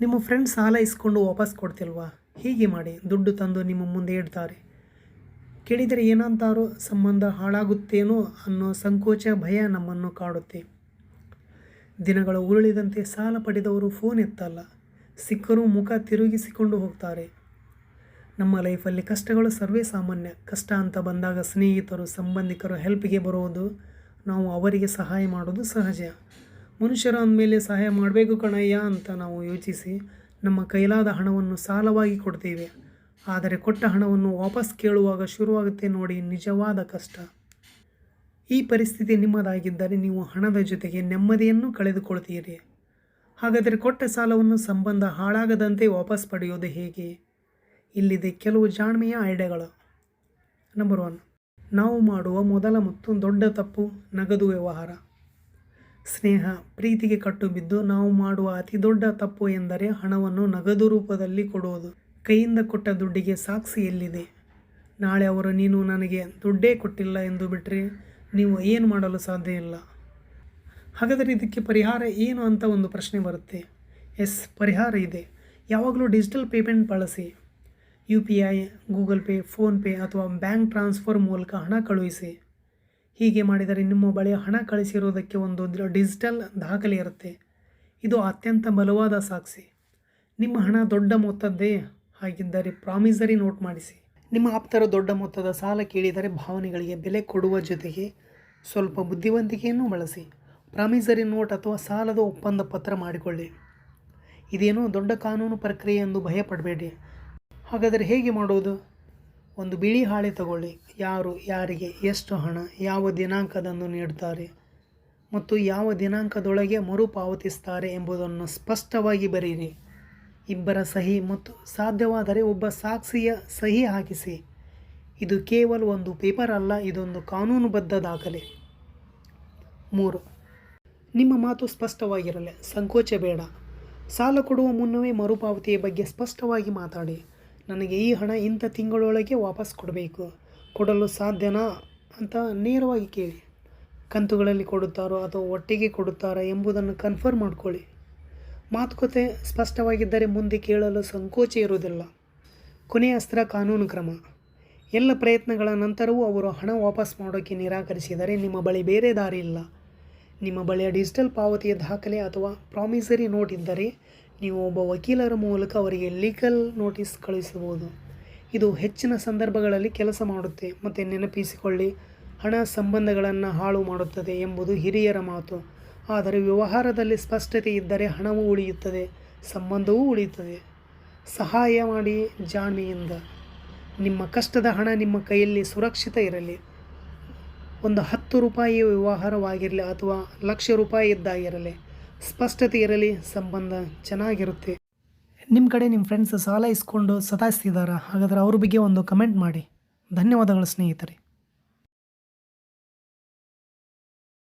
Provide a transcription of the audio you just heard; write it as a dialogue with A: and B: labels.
A: ನಿಮ್ಮ ಫ್ರೆಂಡ್ ಸಾಲ ಇಸ್ಕೊಂಡು ವಾಪಸ್ ಕೊಡ್ತಿಲ್ವಾ? ಹೀಗೆ ಮಾಡಿ ದುಡ್ಡು ತಂದು ನಿಮ್ಮ ಮುಂದೆ ಇಡ್ತಾರೆ. ಕೇಳಿದರೆ ಏನಂತಾರೋ ಸಂಬಂಧ ಹಾಳಾಗುತ್ತೇನೋ ಅನ್ನೋ ಸಂಕೋಚ, ಭಯ ನಮ್ಮನ್ನು ಕಾಡುತ್ತೆ. ದಿನಗಳ ಉರುಳಿದಂತೆ ಸಾಲ ಪಡೆದವರು ಫೋನ್ ಎತ್ತಲ್ಲ. ಸಿಕ್ಕರೂ ಮುಖ ತಿರುಗಿಸಿಕೊಂಡು ಹೋಗ್ತಾರೆ. ನಮ್ಮ ಲೈಫಲ್ಲಿ ಕಷ್ಟಗಳು ಸರ್ವೇ ಸಾಮಾನ್ಯ. ಕಷ್ಟ ಅಂತ ಬಂದಾಗ ಸ್ನೇಹಿತರು, ಸಂಬಂಧಿಕರು ಹೆಲ್ಪ್ಗೆ ಬರುವುದು ನಾವು ಅವರಿಗೆ ಸಹಾಯ ಮಾಡೋದು ಸಹಜ. ಮನುಷ್ಯರು ಅಂದಮೇಲೆ ಸಹಾಯ ಮಾಡಬೇಕು ಕಣಯ್ಯ ಅಂತ ನಾವು ಯೋಚಿಸಿ ನಮ್ಮ ಕೈಲಾದ ಹಣವನ್ನು ಸಾಲವಾಗಿ ಕೊಡ್ತೇವೆ. ಆದರೆ ಕೊಟ್ಟ ಹಣವನ್ನು ವಾಪಸ್ ಕೇಳುವಾಗ ಶುರುವಾಗುತ್ತೆ ನೋಡಿ ನಿಜವಾದ ಕಷ್ಟ. ಈ ಪರಿಸ್ಥಿತಿ ನಿಮ್ಮದಾಗಿದ್ದರೆ ನೀವು ಹಣದ ಜೊತೆಗೆ ನೆಮ್ಮದಿಯನ್ನು ಕಳೆದುಕೊಳ್ತೀರಿ. ಹಾಗಾದರೆ ಕೊಟ್ಟ ಸಾಲವನ್ನು ಸಂಬಂಧ ಹಾಳಾಗದಂತೆ ವಾಪಸ್ ಪಡೆಯೋದು ಹೇಗೆ? ಇಲ್ಲಿದೆ ಕೆಲವು ಜಾಣ್ಮೆಯ ಐಡಿಯಾಗಳು. ನಂಬರ್ ಒನ್ ನಾವು ಮಾಡುವ ಮೊದಲ ಮತ್ತು ದೊಡ್ಡ ತಪ್ಪು ನಗದು ವ್ಯವಹಾರ. ಸ್ನೇಹ, ಪ್ರೀತಿಗೆ ಕಟ್ಟುಬಿದ್ದು ನಾವು ಮಾಡುವ ಅತಿ ದೊಡ್ಡ ತಪ್ಪು ಎಂದರೆ ಹಣವನ್ನು ನಗದು ರೂಪದಲ್ಲಿ ಕೊಡುವುದು. ಕೈಯಿಂದ ಕೊಟ್ಟ ದುಡ್ಡಿಗೆ ಸಾಕ್ಷಿ ಎಲ್ಲಿದೆ? ನಾಳೆ ಅವರು, ನೀನು ನನಗೆ ದುಡ್ಡೇ ಕೊಟ್ಟಿಲ್ಲ ಎಂದು ಬಿಟ್ಟರೆ ನೀವು ಏನು ಮಾಡಲು ಸಾಧ್ಯ ಇಲ್ಲ? ಹಾಗಾದರೆ ಇದಕ್ಕೆ ಪರಿಹಾರ ಏನು ಅಂತ ಒಂದು ಪ್ರಶ್ನೆ ಬರುತ್ತೆ. ಎಸ್, ಪರಿಹಾರ ಇದೆ. ಯಾವಾಗಲೂ ಡಿಜಿಟಲ್ ಪೇಮೆಂಟ್ ಬಳಸಿ. U P I, Google Pay PhonePe ಅಥವಾ ಬ್ಯಾಂಕ್ ಟ್ರಾನ್ಸ್ಫರ್ ಮೂಲಕ ಹಣ ಕಳುಹಿಸಿ. ಹೀಗೆ ಮಾಡಿದರೆ ನಿಮ್ಮ ಬಳಿ ಹಣ ಕಳಿಸಿರುವುದಕ್ಕೆ ಒಂದು ಡಿಜಿಟಲ್ ದಾಖಲೆ ಇರುತ್ತೆ. ಇದು ಅತ್ಯಂತ ಬಲವಾದ ಸಾಕ್ಷಿ. ನಿಮ್ಮ ಹಣ ದೊಡ್ಡ ಮೊತ್ತದ್ದೇ ಹಾಗಿದ್ದರೆ ಪ್ರಾಮಿಸರಿ ನೋಟ್ ಮಾಡಿಸಿ. ನಿಮ್ಮ ಆಪ್ತರು ದೊಡ್ಡ ಮೊತ್ತದ ಸಾಲ ಕೇಳಿದರೆ ಭಾವನೆಗಳಿಗೆ ಬೆಲೆ ಕೊಡುವ ಜೊತೆಗೆ ಸ್ವಲ್ಪ ಬುದ್ಧಿವಂತಿಕೆಯನ್ನು ಬಳಸಿ. ಪ್ರಾಮಿಸರಿ ನೋಟ್ ಅಥವಾ ಸಾಲದ ಒಪ್ಪಂದ ಪತ್ರ ಮಾಡಿಕೊಳ್ಳಿ. ಇದೇನೋ ದೊಡ್ಡ ಕಾನೂನು ಪ್ರಕ್ರಿಯೆ ಎಂದು ಭಯಪಡಬೇಡಿ. ಹಾಗಾದರೆ ಹೇಗೆ ಮಾಡೋದು? ಒಂದು ಬಿಳಿ ಹಾಳೆ ತಗೊಳ್ಳಿ. ಯಾರು, ಯಾರಿಗೆ, ಎಷ್ಟು ಹಣ, ಯಾವ ದಿನಾಂಕದಂದು ನೀಡುತ್ತಾರೆ ಮತ್ತು ಯಾವ ದಿನಾಂಕದೊಳಗೆ ಮರುಪಾವತಿಸ್ತಾರೆ ಎಂಬುದನ್ನು ಸ್ಪಷ್ಟವಾಗಿ ಬರೆಯಿರಿ ಇಬ್ಬರ ಸಹಿ ಮತ್ತು ಸಾಧ್ಯವಾದರೆ ಒಬ್ಬ ಸಾಕ್ಷಿಯ ಸಹಿ ಹಾಕಿಸಿ. ಇದು ಕೇವಲ ಒಂದು ಪೇಪರ್ ಅಲ್ಲ, ಇದೊಂದು ಕಾನೂನುಬದ್ಧ ದಾಖಲೆ ಮೂರು, ನಿಮ್ಮ ಮಾತು ಸ್ಪಷ್ಟವಾಗಿರಲಿ. ಸಂಕೋಚ ಬೇಡ. ಸಾಲ ಕೊಡುವ ಮುನ್ನವೇ ಮರುಪಾವತಿಯ ಬಗ್ಗೆ ಸ್ಪಷ್ಟವಾಗಿ ಮಾತಾಡಿ. ನನಗೆ ಈ ಹಣ ಇಂಥ ತಿಂಗಳೊಳಗೆ ವಾಪಸ್ ಕೊಡಬೇಕು, ಕೊಡಲು ಸಾಧ್ಯನಾ ಅಂತ ನೇರವಾಗಿ ಕೇಳಿ. ಕಂತುಗಳಲ್ಲಿ ಕೊಡುತ್ತಾರೋ ಅಥವಾ ಒಟ್ಟಿಗೆ ಕೊಡುತ್ತಾರೋ ಎಂಬುದನ್ನು ಕನ್ಫರ್ಮ್ ಮಾಡ್ಕೊಳ್ಳಿ. ಮಾತುಕತೆ ಸ್ಪಷ್ಟವಾಗಿದ್ದರೆ ಮುಂದೆ ಕೇಳಲು ಸಂಕೋಚ ಇರುವುದಿಲ್ಲ. ಕೊನೆಯ ಅಸ್ತ್ರ ಕಾನೂನು ಕ್ರಮ. ಎಲ್ಲ ಪ್ರಯತ್ನಗಳ ನಂತರವೂ ಅವರು ಹಣ ವಾಪಸ್ ಮಾಡೋಕ್ಕೆ ನಿರಾಕರಿಸಿದರೆ ನಿಮ್ಮ ಬಳಿ ಬೇರೆ ದಾರಿ ಇಲ್ಲ. ನಿಮ್ಮ ಬಳಿಯ ಡಿಜಿಟಲ್ ಪಾವತಿಯ ದಾಖಲೆ ಅಥವಾ ಪ್ರಾಮಿಸರಿ ನೋಟ್ ಇದ್ದರೆ ನೀವು ಒಬ್ಬ ವಕೀಲರ ಮೂಲಕ ಅವರಿಗೆ ಲೀಗಲ್ ನೋಟಿಸ್ ಕಳುಹಿಸಬಹುದು ಇದು ಹೆಚ್ಚಿನ ಸಂದರ್ಭಗಳಲ್ಲಿ ಕೆಲಸ ಮಾಡುತ್ತೆ. ಮತ್ತು ನೆನಪಿಸಿಕೊಳ್ಳಿ, ಹಣ ಸಂಬಂಧಗಳನ್ನು ಹಾಳು ಮಾಡುತ್ತದೆ ಎಂಬುದು ಹಿರಿಯರ ಮಾತು. ಆದರೆ ವ್ಯವಹಾರದಲ್ಲಿ ಸ್ಪಷ್ಟತೆ ಇದ್ದರೆ ಹಣವೂ ಉಳಿಯುತ್ತದೆ, ಸಂಬಂಧವೂ ಉಳಿಯುತ್ತದೆ. ಸಹಾಯ ಮಾಡಿ ಜಾಣ್ಮೆಯಿಂದ. ನಿಮ್ಮ ಕಷ್ಟದ ಹಣ ನಿಮ್ಮ ಕೈಯಲ್ಲಿ ಸುರಕ್ಷಿತ ಇರಲಿ. ಒಂದು ಹತ್ತು ರೂಪಾಯಿ ವ್ಯವಹಾರವಾಗಿರಲಿ ಅಥವಾ ಲಕ್ಷ ರೂಪಾಯಿ ಇದ್ದಾಗಿರಲಿ ಸ್ಪಷ್ಟತೆ ಇರಲಿ ಸಂಬಂಧ ಚೆನ್ನಾಗಿರುತ್ತೆ. ನಿಮ್ಮ ಕಡೆ ನಿಮ್ಮ ಫ್ರೆಂಡ್ಸ್ ಸಾಲ ಇಸ್ಕೊಂಡು ಸತಾಯಿಸ್ತಿದ್ದಾರಾ ಹಾಗಾದರೆ ಅವ್ರ ಬಗ್ಗೆ ಒಂದು ಕಮೆಂಟ್ ಮಾಡಿ. ಧನ್ಯವಾದಗಳು ಸ್ನೇಹಿತರೆ.